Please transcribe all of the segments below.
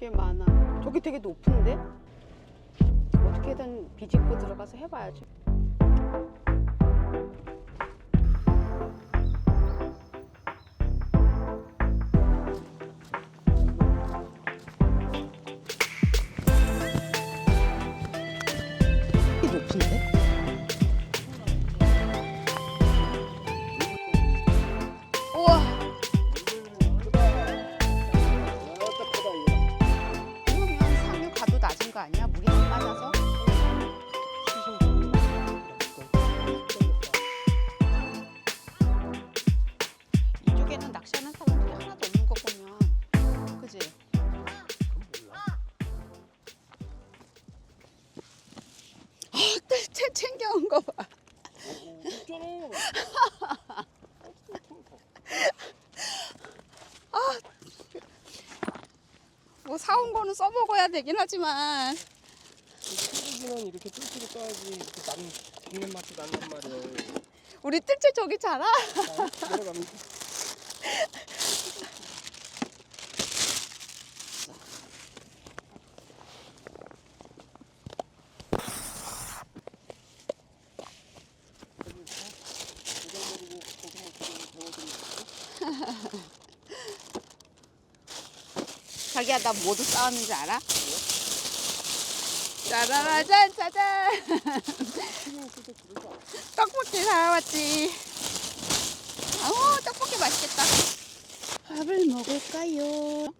게 많아. 저기 되게 높은데? 어떻게든 비집고 들어가서 해봐야지. 챙겨온 거 봐. 뭐 사온 거는 써먹어야 되긴 하지만 소고기는 이렇게 뚫기로 떠야지 이렇게 난 있는 맛이 난단 말이에요. 우리 뜰채 저기 자라. 자, 내려갑니다. 자기야 나 뭐도 싸왔는 줄 알아? 짜라라짠 짜잔 떡볶이 사왔지 아우 떡볶이 맛있겠다 밥을 먹을까요?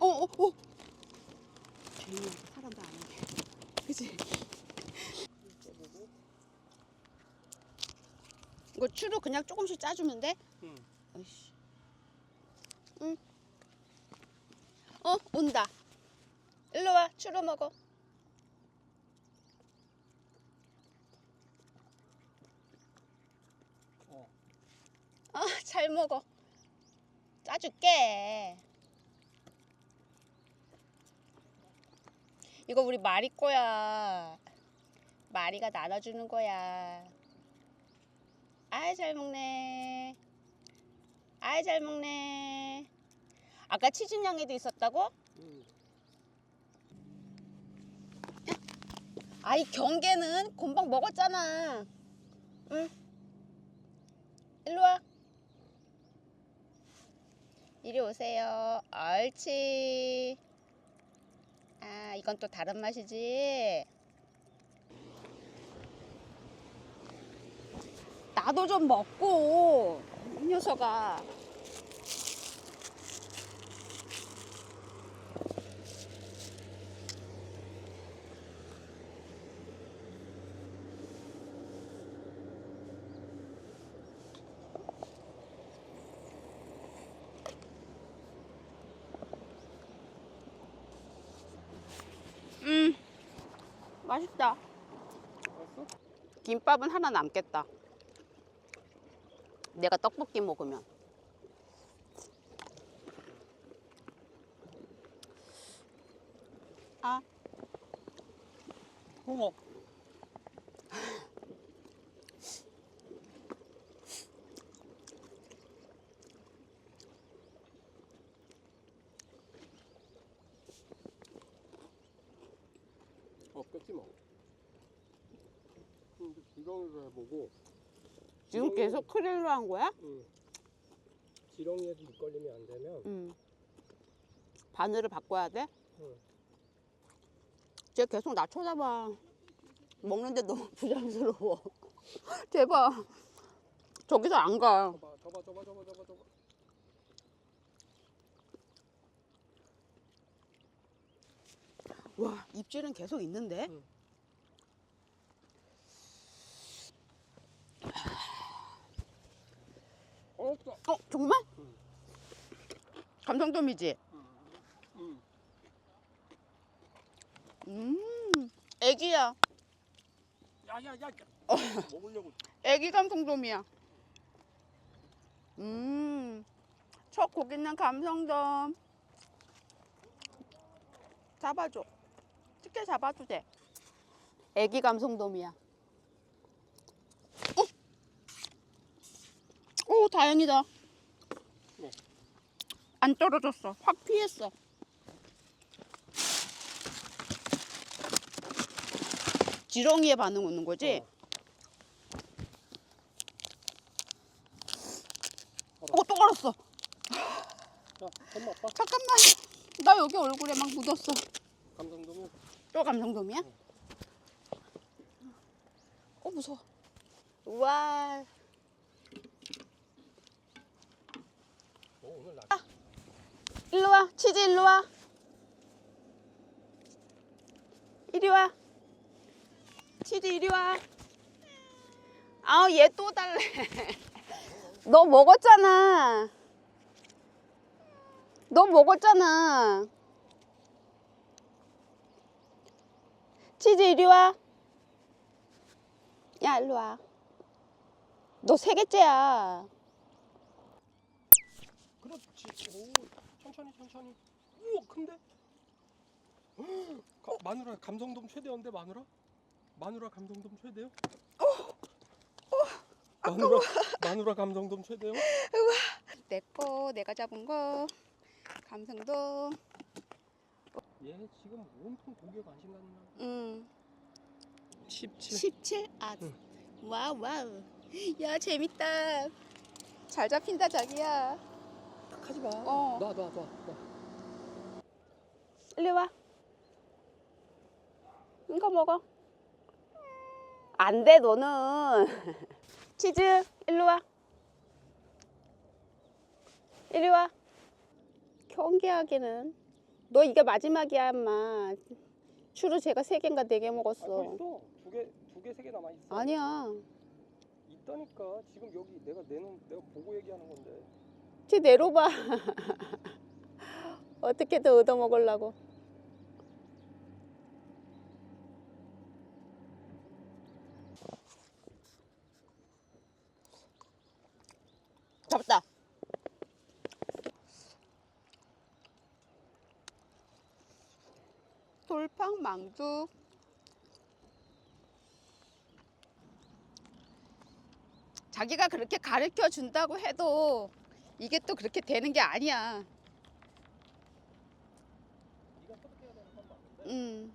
어, 어, 어. 조용히 하게 사람도 안 오게. 그치? 이거 추루 그냥 조금씩 짜주면 돼? 응. 어이씨. 응. 어, 온다. 일로 와, 추루 먹어. 어. 아, 잘 먹어. 짜줄게. 이거 우리 마리 거야. 마리가 나눠주는 거야. 아이 잘 먹네. 아이 잘 먹네. 아까 치즈냥에도 있었다고? 응. 아이 경계는 금방 먹었잖아. 응. 일로 와. 이리 오세요. 옳지. 아 이건 또 다른 맛이지. 나도 좀 먹고 이 녀석아. 음 맛있다. 김밥은 하나 남겠다. 내가 떡볶이 먹으면. 아. 없겠지 뭐. 근데 지렁이를 해보고. 지금 지렁이- 계속 크릴로 한 거야? 응. 지렁이에도 밑걸림이 안 되면 응. 바늘을 바꿔야 돼? 응. 쟤 계속 나 쳐다봐. 먹는데 너무 부담스러워. 제발. 저기서 안 가. 저봐 저봐 저봐 저봐 저봐 저봐. 와, 입질은 계속 있는데? 응. 없어. 어, 정말? 응. 감성돔이지? 응. 음, 애기야. 야야야. 어. 먹으려고. 애기 감성돔이야. 음, 첫 고기는 감성돔. 잡아줘. 쉽게 잡아도 돼. 애기 감성돔이야. 오 다행이다. 네. 안 떨어졌어. 확 피했어. 지렁이에 반응 오는 거지? 어, 또 걸었어. 엄마 아빠 잠깐만. 나 여기 얼굴에 막 묻었어. 감성돔은 또 감성돔이야? 어 무서워. 우와. 어, 오늘 나 일로 와. 치즈 일로 와. 이리 와. 치즈 이리 와. 아우 얘 또 달래. 너 먹었잖아. 너 먹었잖아. 치즈 이리 와. 야 일로 와. 너 세 개째야. 그렇지. 오, 천천히 천천히. 우와, 큰데? 가, 마누라 감성돔 최대인데 마누라? 마누라 감성돔 최대요? 마누라 마누라 감성돔 최대요? 내거 내가 잡은 거 감성돔. 얘 지금 온통 고개 관심 갖는 음. 17. 17? 아, 응. 와우 와우. 야 재밌다. 잘 잡힌다 자기야. 하지 마. 어. 놔, 놔, 놔, 놔. 일리 와. 이거 먹어. 안 돼 너는. 치즈 일로 와. 이리 와. 경계하기는. 너 이게 마지막이야 엄마. 추루 제가 세 개인가 네 개 아, 또 먹었어. 있어. 두 개, 두 개, 세 개 남아 있어. 아니야. 있다니까. 지금 여기 내가 내는 내가 보고 얘기하는 건데. 쟤 내려봐. 어떻게든 얻어 먹으려고. 잡았다. 돌팡 망두. 자기가 그렇게 가르쳐 준다고 해도 이게 또 그렇게 되는 게 아니야. 음.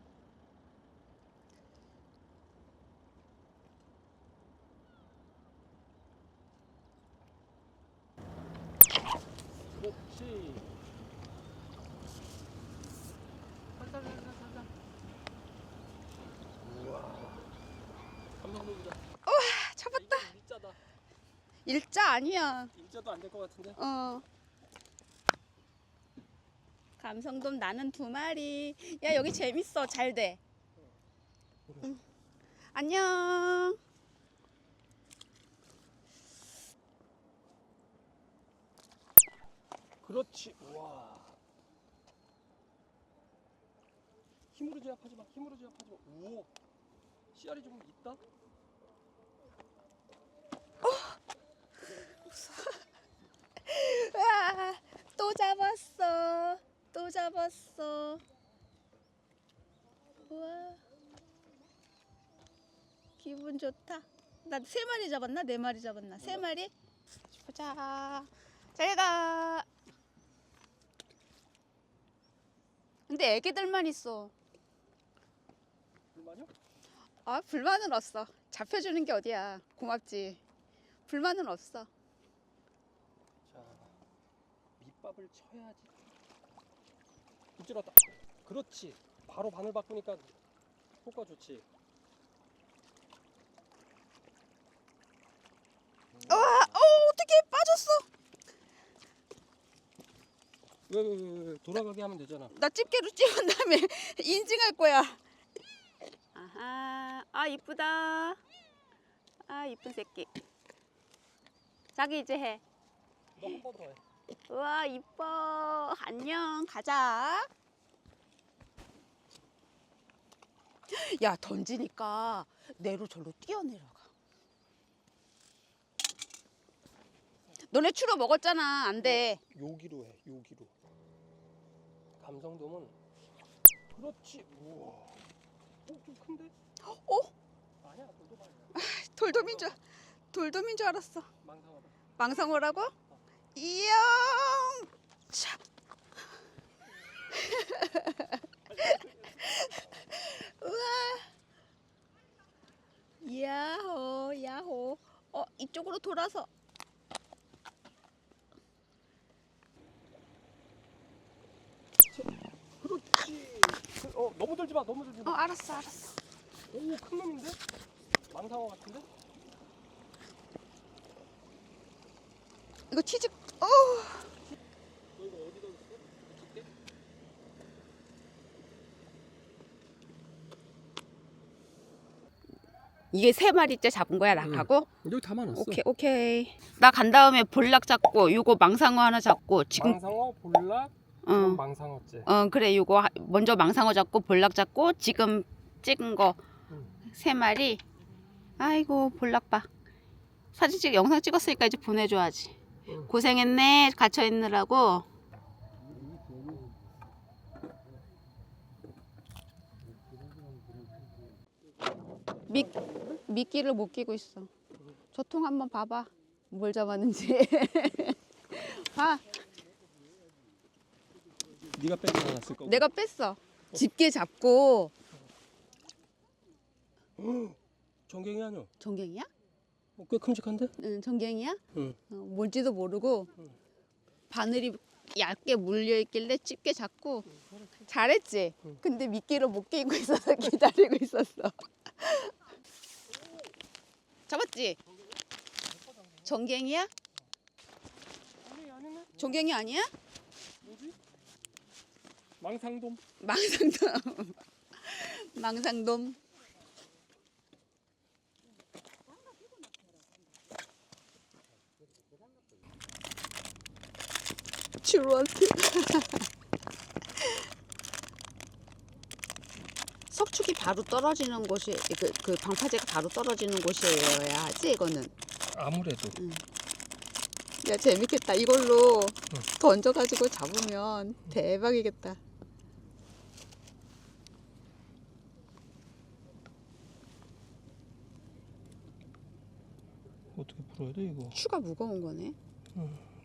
우와. 감성돔이다. 아, 잡았다. 이게 일자다. 일자 아니야. 일자도 안 될 것 같은데. 어. 감성돔 나는 두 마리. 야 여기 재밌어. 잘 돼. 응. 안녕. 그렇지. 우와. 힘으로 제압하지 마. 힘으로 제압하지 마. 우와. 씨알이 좀 있다. 와, 또 잡았어. 또 잡았어. 우와. 기분 좋다. 나 세 마리 잡았나? 네 마리 잡았나? 세 마리? 보자. 잘 가. 근데 애기들만 있어. 불만이요? 아, 불만은 없어. 잡혀주는 게 어디야. 고맙지. 불만은 없어. 자, 밑밥을 쳐야지. 빗질었다. 그렇지. 바로 바늘 바꾸니까 효과 좋지. 와, 어, 어떻게 빠졌어? 왜, 왜, 왜, 왜, 돌아가게 하면 되잖아. 나 집게로 찍은 다음에 인증할 거야. 아하, 아 이쁘다. 아 이쁜 새끼. 자기 이제 해. 너한번 더 해. 우와 이뻐. 안녕. 가자. 야 던지니까 내로 절로 뛰어내려가. 너네 추러 먹었잖아. 안 돼. 여기로 해. 여기로. 감성돔은 그렇지. 우와. 좀 큰데? 어? 아니야 돌도 봐야 돌돔인 줄 돌돔인 줄 알았어. 망상어다 망상어라고? 이영 차. 우와. 야호 야호. 어 이쪽으로 돌아서. 그렇지 그, 어 너무 들지 마 너무 들지 어 마 알았어 알았어. 오큰 놈인데? 망상어 같은데? 이거 치즈. 어. 너 이거 어디다 있어? 줄게 이게 세 마리째 잡은 거야 낙하고? 여기 다 많았어 오케이 오케이. 나 간 다음에 볼락 잡고 요거 망상어 하나 잡고 지금 망상어 볼락 어. 망상어째. 어 그래 요거 하- 먼저 망상어 잡고 볼락 잡고 지금 찍은 거세 응. 마리. 아이고 볼락 봐. 사진 찍 영상 찍었으니까 이제 보내줘야지. 응. 고생했네 갇혀 있느라고. 미, 미끼를 못 끼고 있어. 저 통 한번 봐봐. 뭘 잡았는지. 봐 네가 빼지 않았을 거고 내가 뺐어 집게 잡고 전갱이 아니야 전갱이야? 어, 꽤 큼직한데? 응, 전갱이야? 응. 어, 뭔지도 모르고 응. 바늘이 얇게 물려 있길래 집게 잡고 잘했지. 응. 근데 미끼를 못 끼고 있어서 기다리고 있었어. 잡았지? 전갱이야? 전갱이 아니야? 망상돔 망상돔. 망상돔. 주로한테. 석축이 바로 떨어지는 곳이 그, 그 방파제가 바로 떨어지는 곳이어야 하지 이거는. 아무래도 야 재밌겠다. 이걸로 던져가지고 잡으면 대박이겠다. 어떻게 풀어야 돼 이거 추가 무거운 거네.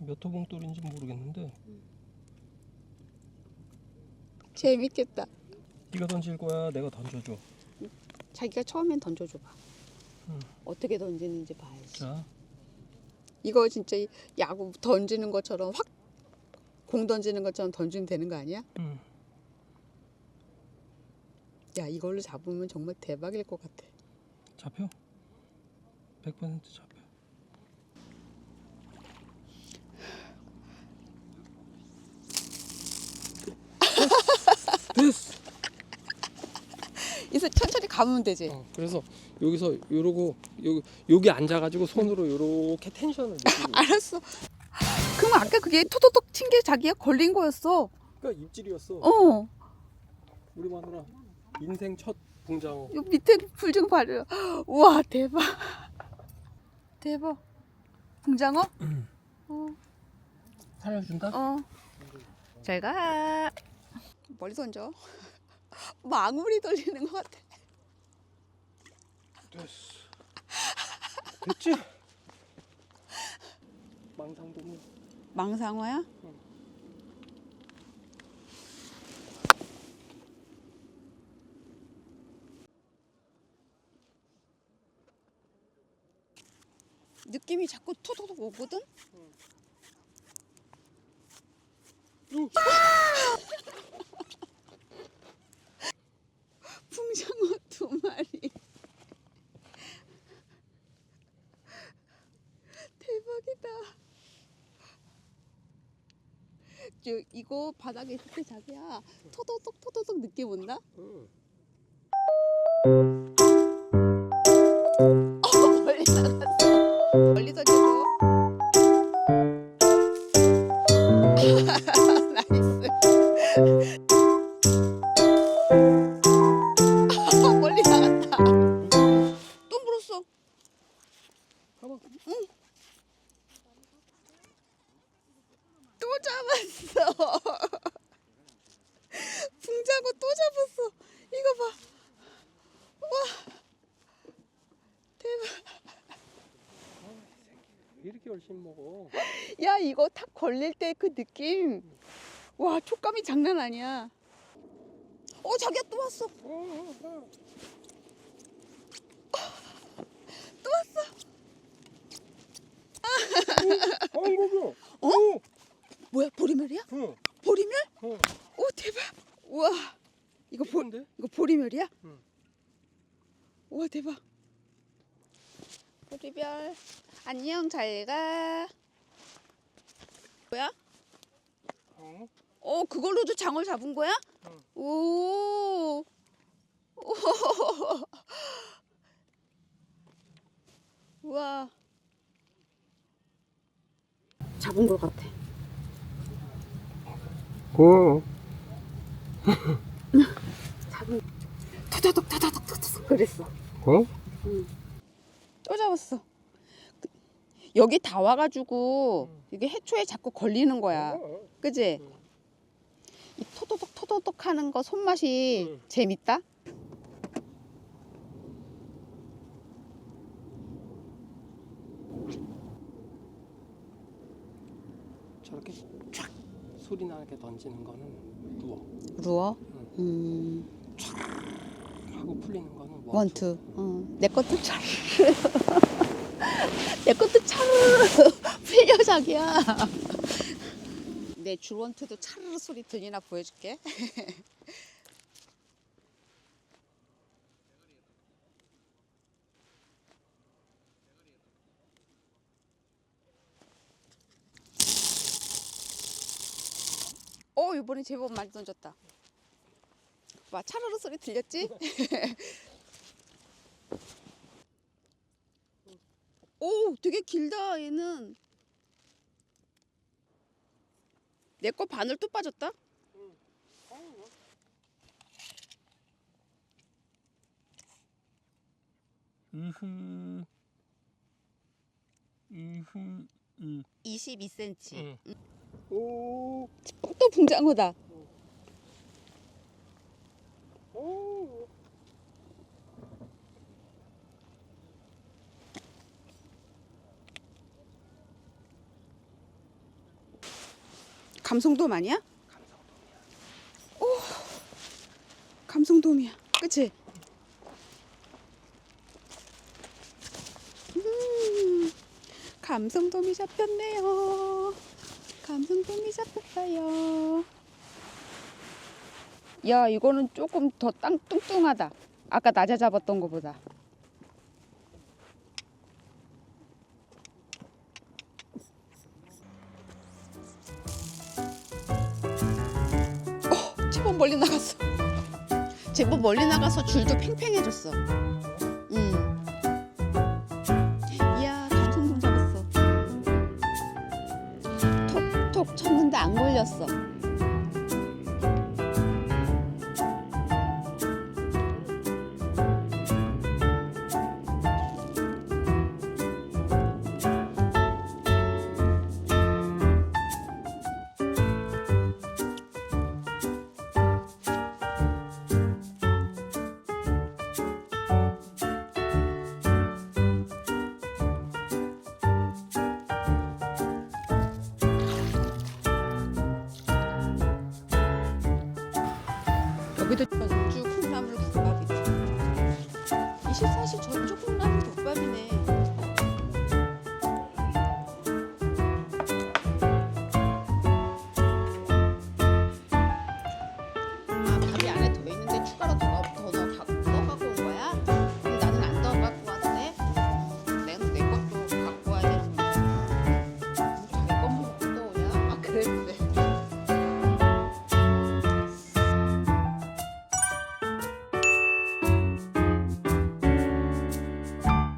몇 호봉 돌인지 모르겠는데 재밌겠다. 네가 던질 거야 내가 던져줘 자기가 처음엔 던져줘봐. 응. 어떻게 던지는지 봐야지. 자 이거 진짜 이 야구 던지는 것처럼 확 공 던지는 것처럼 던지면 되는 거 아니야? 응. 야 이걸로 잡으면 정말 대박일 것 같아. 잡혀 100% 잡혀 됐어 이제 천천히 감으면 되지. 어, 그래서 여기서 요러고 여기 여기 앉아가지고 손으로 요렇게 텐션을 느끼고 알았어. 그럼 아까 그게 토토톡 튄게 자기가 걸린 거였어. 그러니까 입질이었어 어. 우리 마누라 인생 첫 붕장어 요 밑에 불 좀 봐려. 우와 대박. 대박. 붕장어? 어. 살려준다? 어. 잘 가. 멀리 던져. 망울이 돌리는 것 같아. 됐어 됐지? 망상동물 망상어야? 느낌이 자꾸 토도독 오거든? 응. 풍장어 두 마리. 대박이다. 저 이거 바닥에 있을 때 자기야 토도독 토도독 느낌 온다? 응. 이렇게 열심히 먹어. 야 이거 탁 걸릴 때 그 느낌 와 촉감이 장난 아니야 어 자기야 또 왔어 어, 또 왔어 어, 어 거기요. 어? 어, 뭐야 보리멸이야? 어, 보리멸? 어. 오 대박 우와 이거 보 이쁜데? 이거 보리멸이야? 응. 우와 대박 보리별 안녕 잘가 뭐야? 어? 어 그걸로도 장어 잡은 거야? 응. 오. 오. 우와. 잡은 것 같아. 어. 잡은. 타다닥 그랬어. 어? 또 잡았어. 그- 여기 다 와가지고 응. 이게 해초에 자꾸 걸리는 거야. 어, 그지? 응. 이 토도독 토도독 하는 거 손맛이 응. 재밌다. 저렇게 촥 소리 나게 던지는 거는 누워. 루어. 응. 음. 하고 풀리는 뭐 원투. 어. 내 것도 차르. 내 것도 차르. 풀려 자기야. 내 줄원투도 차르르 소리 들리나 보여줄게. 어 이번에 제법 많이 던졌다. 와 차르르 소리 들렸지? 오 되게 길다 얘는 내 거 바늘 또 빠졌다 이흠 이흠 이 22cm 응. 오. 또 붕장어다 오. 감성돔 아니야? 오 감성돔이야. 그치? 음, 감성돔이 잡혔네요. 감성돔이 잡혔어요. 야 이거는 조금 더 땅 뚱뚱하다. 아까 낮에 잡았던 거보다 멀리 나가서 줄도 팽팽해졌어. 음. 이야, 감성돔 잡았어. 톡톡 쳤는데 안 걸렸어. 여기도 쭉 콩나물 국밥이다. 24시 저쪽 콩나물 국밥이네.